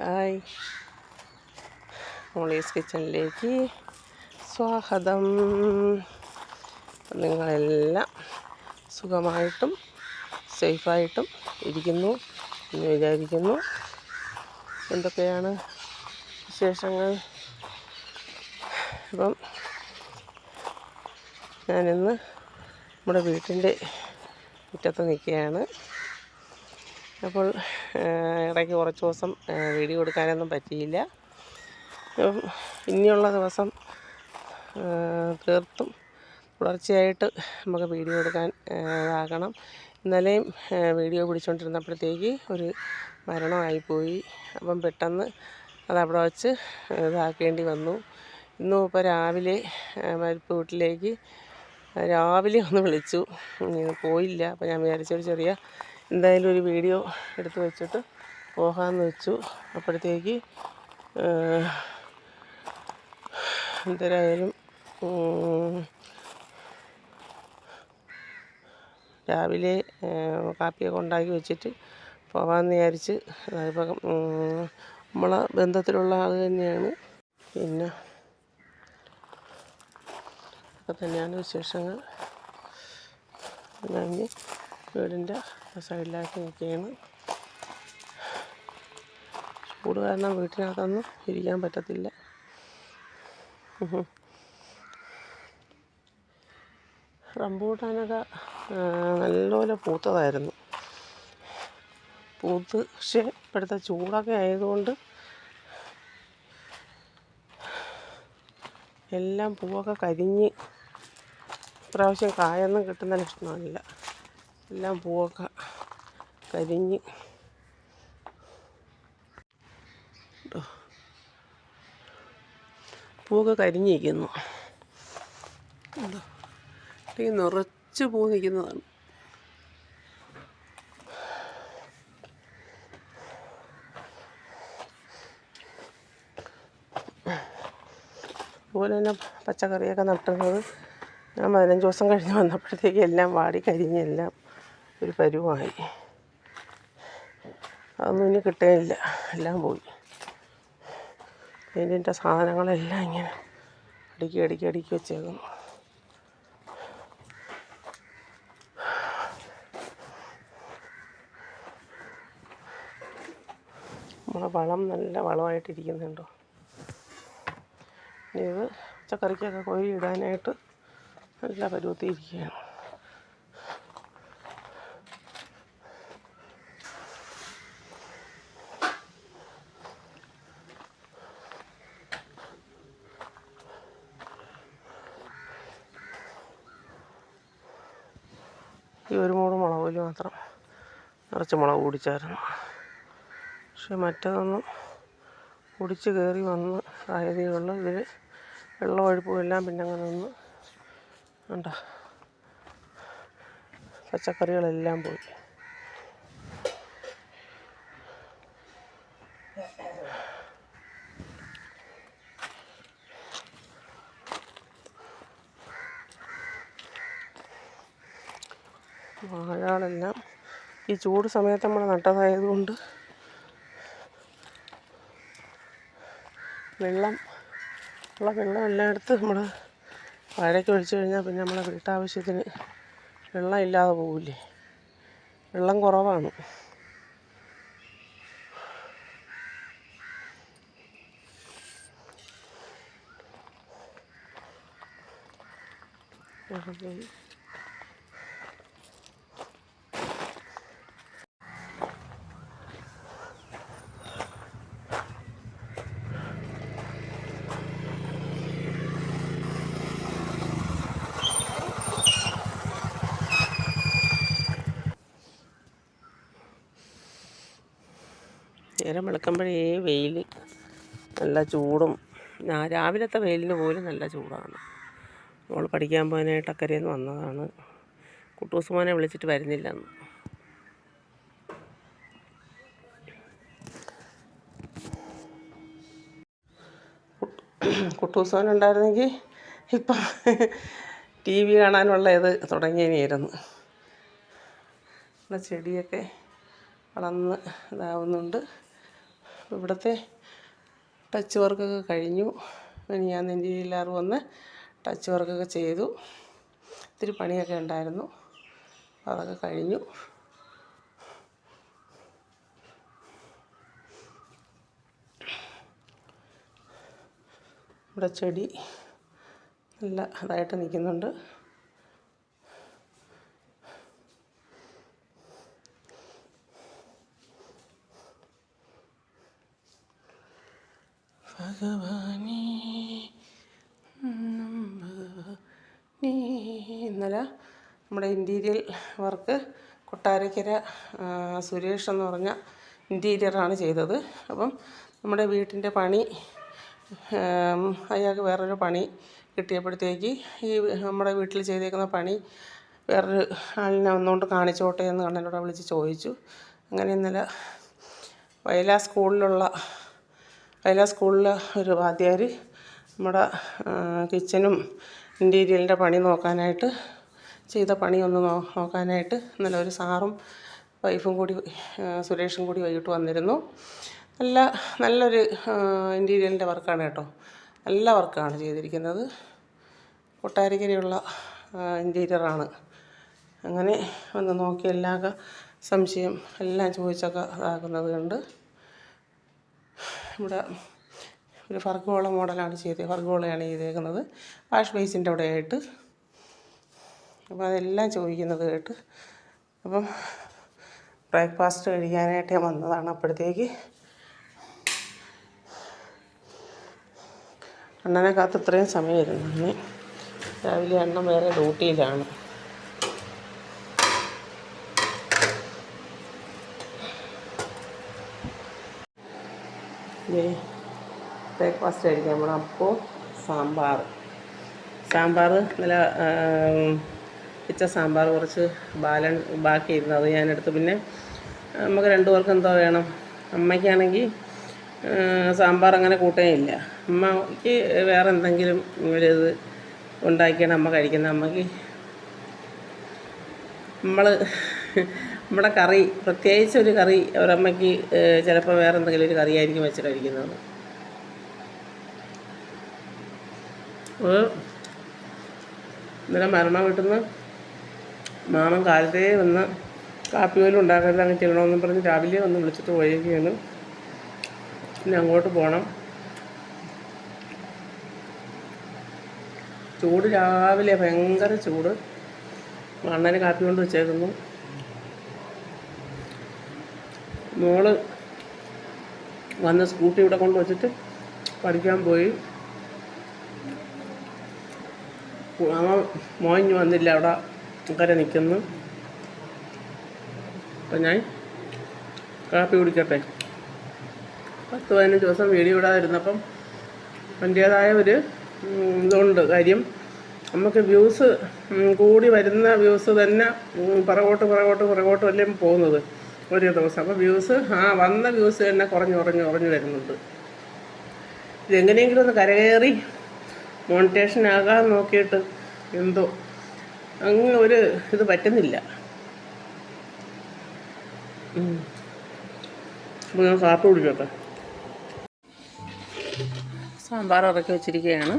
Hi. Molly's കിച്ചണിലേക്ക് സ്വാഗതം. നിങ്ങളെല്ലാം സുഖമായിട്ടും സേഫായിട്ടും ഇരിക്കുന്നു എന്ന് വിചാരിക്കുന്നു. എന്തൊക്കെയാണ് വിശേഷങ്ങൾ? അപ്പം ഞാനിന്ന് നമ്മുടെ വീട്ടിന്റെ മുറ്റത്ത് നിൽക്കുകയാണ്. അപ്പോൾ ഇടയ്ക്ക് കുറച്ച് ദിവസം വീഡിയോ എടുക്കാനൊന്നും പറ്റിയില്ല. ഇനിയുള്ള ദിവസം തീർത്തും തുടർച്ചയായിട്ട് നമുക്ക് വീഡിയോ എടുക്കാൻ ഇതാകണം ഇന്നലെയും വീഡിയോ പിടിച്ചുകൊണ്ടിരുന്നപ്പോഴത്തേക്ക് ഒരു മരണമായിപ്പോയി. അപ്പം പെട്ടെന്ന് അതവിടെ വച്ച് ഇതാക്കേണ്ടി വന്നു. ഇന്നും ഇപ്പോൾ രാവിലെ മരിപ്പ് വീട്ടിലേക്ക് രാവിലെ ഒന്ന് വിളിച്ചു. പോയില്ല. അപ്പോൾ ഞാൻ വിചാരിച്ചൊരു ചെറിയ എന്തായാലും ഒരു വീഡിയോ എടുത്തു വെച്ചിട്ട് പോകാമെന്ന് വെച്ചു. അപ്പോഴത്തേക്ക് എന്തരായാലും രാവിലെ കാപ്പിയൊക്കെ ഉണ്ടാക്കി വെച്ചിട്ട് പോകാമെന്ന് വിചാരിച്ച് അതിപ്പം നമ്മളെ ബന്ധത്തിലുള്ള ആൾ തന്നെയാണ്. പിന്നെ ഒക്കെ തന്നെയാണ് വിശേഷങ്ങൾ. വീടിന്റെ സൈഡിലായിട്ട് നിൽക്കുകയാണ്. ചൂട് കാരണം വീട്ടിനകത്തൊന്നും ഇരിക്കാൻ പറ്റത്തില്ല. റംബൂട്ടാനൊക്കെ നല്ലപോലെ പൂത്തതായിരുന്നു. പൂത്ത് പക്ഷേ ഇപ്പോഴത്തെ ചൂടൊക്കെ ആയതുകൊണ്ട് എല്ലാം പൂവൊക്കെ കരിഞ്ഞ് ഇപ്രാവശ്യം കായൊന്നും കിട്ടുന്ന ലക്ഷണമില്ല എല്ലാം പൂവൊക്കെ കരിഞ്ഞ്. പൂവൊക്കെ കരിഞ്ഞിരിക്കുന്നു? ഈ നിറച്ച് പൂ നിൽക്കുന്നതാണ് അതുപോലെ തന്നെ പച്ചക്കറിയൊക്കെ നട്ടുന്നത് ഞാൻ പതിനഞ്ച് ദിവസം കഴിഞ്ഞ് വന്നപ്പോഴത്തേക്ക് എല്ലാം വാടി കരിഞ്ഞ് എല്ലാം ഒരു പരുവമായി അതൊന്നും ഇനി കിട്ടുകയില്ല. എല്ലാം പോയി. പെയിന്റിന്റെ സാധനങ്ങളെല്ലാം ഇങ്ങനെ അടുക്കി അടുക്കി അടുക്കി വെച്ചേക്കുന്നു. നമ്മളെ വളം നല്ല വളമായിട്ടിരിക്കുന്നുണ്ടോ? ഇനി ഇത് പച്ചക്കറിക്കൊക്കെ കോരി ഇടാനായിട്ട് നല്ല പരുവത്തിയിരിക്കുകയാണ് ഈ ഒരു മൂട് മുളക് പൊടി മാത്രം. നിറച്ച് മുളക് പൊടിച്ചായിരുന്നു. പക്ഷെ മറ്റതൊന്നും പൊടിച്ച് കയറി വന്ന് സാധ്യതയുള്ള ഇതിൽ വെള്ളമൊഴുപ്പും എല്ലാം പിന്നെ അങ്ങനെ ഒന്ന് വേണ്ട പച്ചക്കറികളെല്ലാം പോയി. വാഴകളെല്ലാം ഈ ചൂട് സമയത്ത് നമ്മൾ നട്ടതായതുകൊണ്ട് വെള്ളം ഉള്ള വെള്ളം എല്ലാം എടുത്ത് നമ്മൾ വാഴയ്ക്ക് ഒഴിച്ചു കഴിഞ്ഞാൽ പിന്നെ നമ്മളെ വീട്ടാവശ്യത്തിന് വെള്ളം ഇല്ലാതെ പോവില്ലേ? വെള്ളം കുറവാണ്. അപ്പം നേരം വെളുക്കുമ്പോഴേ വെയിൽ നല്ല ചൂടും. ഞാൻ രാവിലത്തെ വെയിലിന് പോലും നല്ല ചൂടാണ്. മോൾ പഠിക്കാൻ പോകാനായിട്ട് അക്കരയിൽ നിന്ന് വന്നതാണ്. കുട്ടൂസ് മോനെ വിളിച്ചിട്ട് വരുന്നില്ലെന്ന്. കുട്ടൂസ് മോൻ ഉണ്ടായിരുന്നെങ്കിൽ ഇപ്പം ടി വി കാണാനുള്ള ഇത് തുടങ്ങിയനായിരുന്നു ചെടിയൊക്കെ വളർന്ന് ഇതാവുന്നുണ്ട്. ഇവിടുത്തെ ടച്ച് വർക്കൊക്കെ കഴിഞ്ഞു. ഞാൻ നെഞ്ചിയിലാറ് വന്ന് ടച്ച് വർക്കൊക്കെ ചെയ്തു. ഇത്തിരി പണിയൊക്കെ ഉണ്ടായിരുന്നു. അതൊക്കെ കഴിഞ്ഞു. ഇവിടെ ചെടി നല്ല ഇതായിട്ട് നിൽക്കുന്നുണ്ട്. ഭഗവാനേ. ഇന്നലെ നമ്മുടെ ഇന്റീരിയൽ വർക്ക് കൊട്ടാരക്കര സുരേഷ് എന്ന് പറഞ്ഞ ഇന്റീരിയറാണ് ചെയ്തത്. അപ്പം നമ്മുടെ വീട്ടിന്റെ പണി അയാൾക്ക് വേറൊരു പണി കിട്ടിയപ്പോഴത്തേക്ക് ഈ നമ്മുടെ വീട്ടിൽ ചെയ്തേക്കുന്ന പണി വേറൊരു ആളിനെ വന്നുകൊണ്ട് കാണിച്ചോട്ടെ എന്ന് കണ്ണനോട് വിളിച്ച് ചോദിച്ചു. അങ്ങനെ ഇന്നലെ വയലാ സ്കൂളിലുള്ള വയല സ്കൂളിൽ ഒരു വാദ്യാർ നമ്മുടെ കിച്ചനും ഇന്റീരിയലിന്റെ പണി നോക്കാനായിട്ട് ചെയ്ത പണി ഒന്ന് നോ നോക്കാനായിട്ട് ഇന്നലെ ഒരു സാറും വൈഫും കൂടി സുരേഷും കൂടി വൈകിട്ട് വന്നിരുന്നു. നല്ല നല്ലൊരു ഇന്റീരിയലിന്റെ വർക്കാണ് കേട്ടോ. നല്ല വർക്കാണ് ചെയ്തിരിക്കുന്നത്. കൊട്ടാരക്കരയുള്ള ഇന്റീരിയറാണ്. അങ്ങനെ വന്ന് നോക്കി എല്ലാ സംശയം എല്ലാം ചോദിച്ചൊക്കെ ഇതാക്കുന്നത് കണ്ട് ഇവിടെ ഒരു ഫർഗോള മോഡലാണ് ചെയ്തത് ഫർഗോളയാണ് ചെയ്തേക്കുന്നത്. വാഷ് ബേസിന്റെ അവിടെ ആയിട്ട് അപ്പോൾ അതെല്ലാം ചോദിക്കുന്നത് കേട്ട് അപ്പം ബ്രേക്ക്ഫാസ്റ്റ് കഴിക്കാനായിട്ട് ഞാൻ വന്നതാണ് അപ്പോഴത്തേക്ക്. അണ്ണനെ കാത്ത് ഇത്രയും സമയമായിരുന്നു. ഇനി രാവിലെ അണ്ണൻ വേറെ ഡ്യൂട്ടിയിലാണ്. ബ്രേക്ക്ഫാസ്റ്റ് കഴിക്കാൻ നമ്മൾ അപ്പോൾ സാമ്പാർ. സാമ്പാർ നല്ല വെച്ച സാമ്പാർ കുറച്ച് ബാലൻ ബാക്കിയിരുന്നു അത് ഞാനെടുത്ത് പിന്നെ നമുക്ക് രണ്ടു പേർക്ക് എന്തോ വേണം. അമ്മയ്ക്കാണെങ്കിൽ സാമ്പാർ അങ്ങനെ കൂട്ടേ ഇല്ല. അമ്മയ്ക്ക് വേറെ എന്തെങ്കിലും ഒരു ഇത് ഉണ്ടാക്കിയാണ് അമ്മ കഴിക്കുന്നത്. അമ്മയ്ക്ക് നമ്മൾ നമ്മുടെ കറി പ്രത്യേകിച്ച് ഒരു കറി ഒരമ്മയ്ക്ക് ചിലപ്പോൾ വേറെ എന്തെങ്കിലും ഒരു കറിയായിരിക്കും വെച്ച് കഴിക്കുന്നത്. ഇന്നലെ മരണ വീട്ടിൽ നിന്ന് മാമൻ കാലത്തേ വന്ന് കാപ്പി പോലും ഉണ്ടാക്കരുത് അങ്ങ് ചെയ്യണമെന്നും പറഞ്ഞ് രാവിലെ വന്ന് വിളിച്ചിട്ട് പോയിരിക്കുകയാണ്. പിന്നെ അങ്ങോട്ട് പോകണം ചൂട് രാവിലെ ഭയങ്കര ചൂട്. അണ്ണന് കാപ്പി കൊണ്ട് വെച്ചേക്കുന്നു. മോൾ വന്ന് സ്കൂട്ടി ഇവിടെ കൊണ്ട് വച്ചിട്ട് പഠിക്കാൻ പോയി. അവ മോഞ്ഞ് വന്നില്ല അവിടെ കര നിൽക്കുന്നു അപ്പം ഞാൻ കാപ്പി കുടിക്കട്ടെ. പത്ത് പതിനഞ്ച് ദിവസം വീഡിയോ ഇടാതിരുന്നപ്പം അതിന്റേതായ ഒരു ഇതുണ്ട് കാര്യം. നമുക്ക് വ്യൂസ് കൂടി വരുന്ന വ്യൂസ് തന്നെ പിറകോട്ട് പിറകോട്ട് പിറകോട്ട് അല്ലേ പോകുന്നത്. ഒരു ദിവസം. അപ്പോൾ വ്യൂസ് ആ വന്ന വ്യൂസ് തന്നെ കുറഞ്ഞ് കുറഞ്ഞ് കുറഞ്ഞ് വരുന്നുണ്ട്. ഇതെങ്ങനെയെങ്കിലും ഒന്ന് കരകയറി മോണിറ്റേഷൻ ആകാൻ നോക്കിയിട്ട് എന്തോ അങ്ങ് ഒരു ഇത് പറ്റുന്നില്ല. അപ്പോൾ ഞാൻ കാപ്പി കുടിക്കട്ടെ. സാമ്പാർ ഇറക്കി വെച്ചിരിക്കുകയാണ്.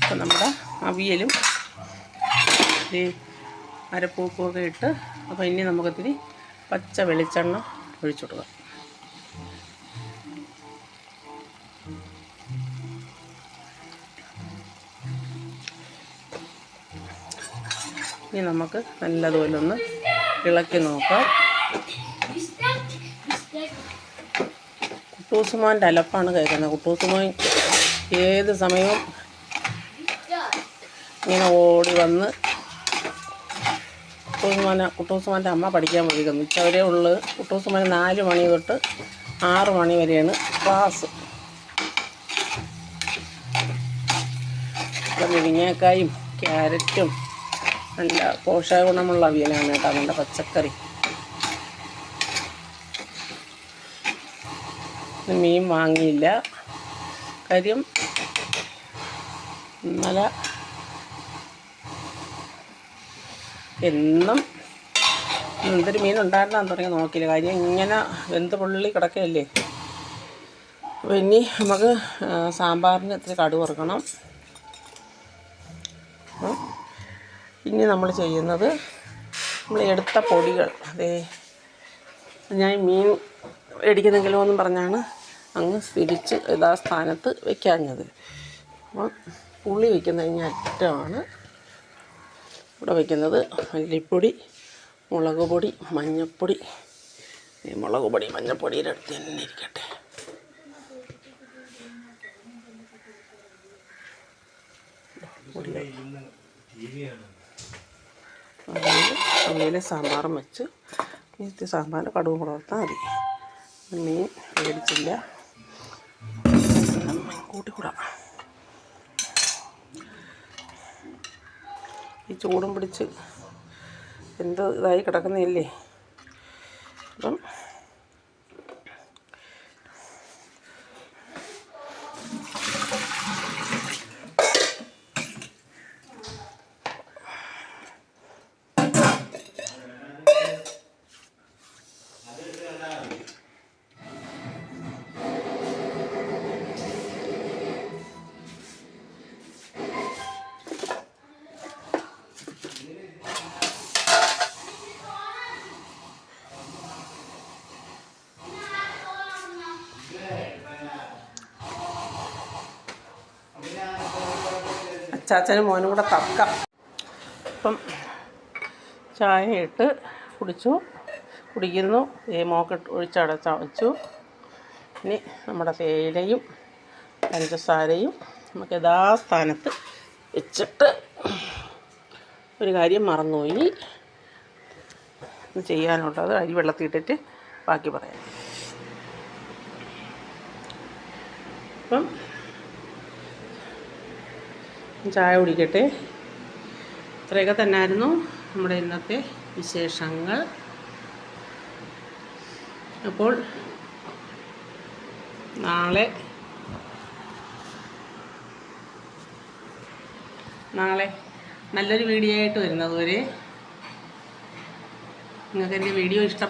അപ്പോൾ നമ്മുടെ അവിയലും ഈ അരപ്പൂപ്പൊക്കെ ഇട്ട് അപ്പോൾ ഇനി നമുക്കിത്തിരി പച്ച വെളിച്ചെണ്ണ ഒഴിച്ചു കൊടുക്കുക. ഇനി നമുക്ക് നല്ലതുപോലെ ഒന്ന് ഇളക്കി നോക്കാം. കുട്ടൂസുമോന്റെ അലപ്പാണ് കേൾക്കുന്നത്. കുട്ടൂസുമോൻ ഏത് സമയവും ഇങ്ങനെ ഓടി വന്ന് കുട്ടൂസുമോനെ കുട്ടൂസുമാന്റെ അമ്മ പഠിക്കാൻ പോയിരിക്കുന്നു. ഉച്ചവരെ ഉള്ളു കുട്ടൂസുമാൻ നാല് മണി തൊട്ട് ആറ് മണി വരെയാണ് ക്ലാസ്. മുരിങ്ങക്കായും ക്യാരറ്റും നല്ല പോഷകഗുണമുള്ള അവിയലാണ് കേട്ടോ നല്ല പച്ചക്കറി. മീൻ വാങ്ങിയില്ല. കാര്യം ഇന്നലെ എന്നും എന്തൊരു മീൻ ഉണ്ടായിരുന്നാന്ന് തുടങ്ങി നോക്കിയില്ല. കാര്യം ഇങ്ങനെ വെന്ത് പുള്ളി കിടക്കല്ലേ അപ്പോൾ ഇനി നമുക്ക് സാമ്പാറിന് ഇത്തിരി കടുക് വറുക്കണം. ഇനി നമ്മൾ ചെയ്യുന്നത് നമ്മൾ എടുത്ത പൊടികൾ. അതേ ഞാൻ മീൻ മേടിക്കുന്നെങ്കിലോ എന്നും പറഞ്ഞാണ് അങ്ങ് തിരിച്ച് യഥാസ്ഥാനത്ത് വെക്കാഞ്ഞത്. അപ്പം പുളി വയ്ക്കുന്ന കഴിഞ്ഞ അറ്റമാണ് ഇവിടെ വയ്ക്കുന്നത് മല്ലിപ്പൊടി മുളക് പൊടി മഞ്ഞൾപ്പൊടി ഈ മുളക് പൊടി മഞ്ഞൾപ്പൊടിയുടെ അടുത്ത് തന്നെ ഇരിക്കട്ടെ. അങ്ങനെ സാമ്പാറും വെച്ച് ഇനി സാമ്പാറിന്റെ കടുവും കൂടെ ഓർത്താൽ മതി. മീൻ മേടിച്ചില്ല. കൂട്ടിക്കൂടാ ചൂടും പിടിച്ച് എന്ത് ഇതായി കിടക്കുന്നതല്ലേ അപ്പം അച്ചാച്ചനും മോനും കൂടെ തക്ക അപ്പം ചായ ഇട്ട് കുടിച്ചു. കുടിക്കുന്നു. ഈ മോക്കിട്ട് ഒഴിച്ചടച്ച വെച്ചു ഇനി നമ്മുടെ തേയിലയും പഞ്ചസാരയും നമുക്ക് യഥാസ്ഥാനത്ത് വെച്ചിട്ട് ഒരു കാര്യം മറന്നുപോയി. ചെയ്യാനുള്ളത് അരി വെള്ളത്തിയിട്ടിട്ട് ബാക്കി പറയാം. അപ്പം ചായ കുടിക്കട്ടെ. ഇത്രയൊക്കെ തന്നെയായിരുന്നു നമ്മുടെ ഇന്നത്തെ വിശേഷങ്ങൾ. അപ്പോൾ നാളെ നാളെ നല്ലൊരു വീഡിയോ ആയിട്ട് വരുന്നത് വരെ നിങ്ങൾക്ക് എന്റെ വീഡിയോ ഇഷ്ടം